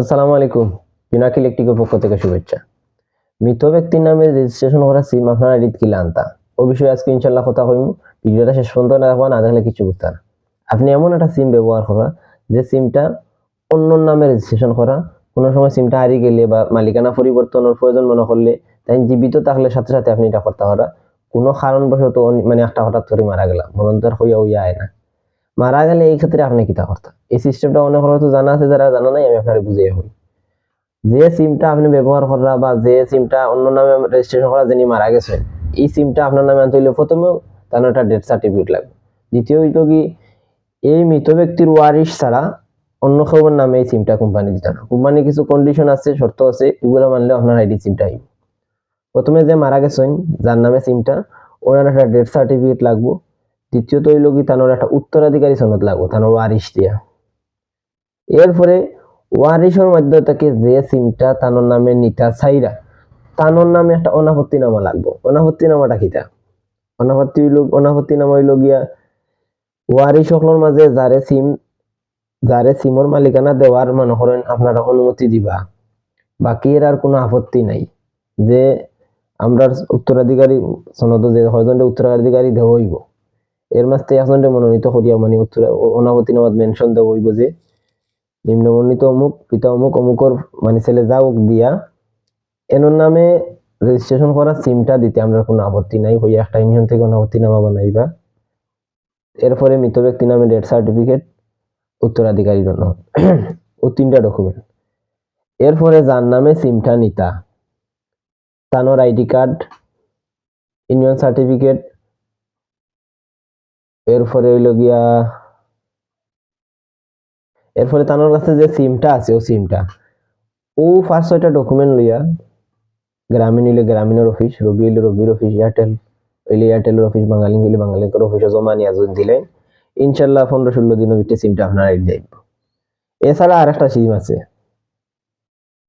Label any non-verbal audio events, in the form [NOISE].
আসসালামু আলাইকুম। পিনাক ইলেকট্রিকের পক্ষ থেকে শুভেচ্ছা। মৃত ব্যক্তির নামে রেজিস্ট্রেশন করা সিম আপনার আইডিত কিলা আনতা। ও বিষয়ে আজকে ইনশাল্লাহ কথা কইম ভিডিওটা শেষ পর্যন্ত না দেখবা, না দেখলে কিছু বুঝতে না। আপনি এমন একটা সিম ব্যবহার করা, যে সিমটা অন্য নামে রেজিস্ট্রেশন করা, কোনো সময় সিমটা হারিয়ে গেলে বা মালিকানা পরিবর্তনের প্রয়োজন মনে করলে, তাই জীবিত থাকলে সাথে সাথে আপনি এটা করতে পারা কোনো কারণবশত মানে একটা হঠাৎ করে মারা গেলাম মরন্তর হইয়া হইয়া আয় না। মারা গেলে এই ক্ষেত্রে আপনি কিতা করতে এই সিস্টেমটা অনেক হয়তো জানা আছে, যারা জানা নাই, আমি আপনার বুঝিয়ে হই যে সিমটা আপনি ব্যবহার করা বা যে সিমটা অন্য নামে রেজিস্ট্রেশন করা যিনি মারা গেছেন, এই সিমটা আপনার নামে আনতে হইলে প্রথমেও তার একটা ডেথ সার্টিফিকেট লাগবে। দ্বিতীয় হইতো কি, এই মৃত ব্যক্তির ওয়ারিশ ছাড়া অন্য কেউর নামে এই সিমটা কোম্পানি দিতে না। কোম্পানি কিছু কন্ডিশন আছে, শর্ত আছে, এগুলো মানলে আপনার আইডি সিমটা আইব। প্রথমে যে মারা গেছেন, যার নামে সিমটা ওনার একটা ডেথ সার্টিফিকেট লাগবো। দ্বিতীয়ত হইল কি, তানোর একটা উত্তরাধিকারী সনদ লাগবো, তানোর ওয়ারিশ দিয়া। এরপরে ওয়ারিশের মধ্যে থেকে যে সিমটা তানোর নামে নিতা চাইরা তানোর নামে একটা অনাপত্তি নামা লাগবো। অনাপত্তি নামাটা কিতা? অনাপত্তি হইল অনাপত্তি নামা হইল গিয়া ওয়ারিশ সকলের মাঝে যারে সিম, যারে সিমর মালিকানা দেওয়ার মনে করেন আপনারা অনুমতি দিবা। বাকি এর আর কোনো আপত্তি নাই। যে আমরা উত্তরাধিকারী সনদ যে হয়জনটা উত্তরাধিকারী দেওয়া হইব এর মাঝতে একজনটা মনোনীত করিয়া মানে উত্তর অনাপত্তি নামাত মেনশন দেওয়া হইব যে নিম্নবর্ণিত অমুক, পিতা অমুক, অমুকর মানে ছেলে যাওক দিয়া, এনোর নামে রেজিস্ট্রেশন করা সিমটা দিতে আমরা কোনো আপত্তি নাই হইয়া একটা ইউনিয়ন থেকে অনাপত্তি নামা বানাইবা। এরপরে মৃত ব্যক্তি নামে ডেথ সার্টিফিকেট উত্তরাধিকারীর জন্য। [CLEARS THROAT] ও তিনটা ডকুমেন্ট এরপরে যার নামে সিমটা নিতা, তানোর আইডি কার্ড ইউনিয়ন সার্টিফিকেট এরপরে হইল গিয়া, এরপরে তানোর কাছে যে সিমটা আছে, ও সিমটা, ও ফার্স্ট ছয়টা ডকুমেন্ট লইয়া গ্রামীণ হইলে গ্রামীণের অফিস রবি হইলে রবির অফিস এয়ারটেল হইলে এয়ারটেলের অফিস বাঙালি হইলে বাঙালির অফিসে জমা নিয়ে যদি দিলেন। ইনশাল্লাহ পনেরো ষোলো দিনের ভিতরে সিমটা আপনার যাইব। এছাড়া আর একটা সিম আছে।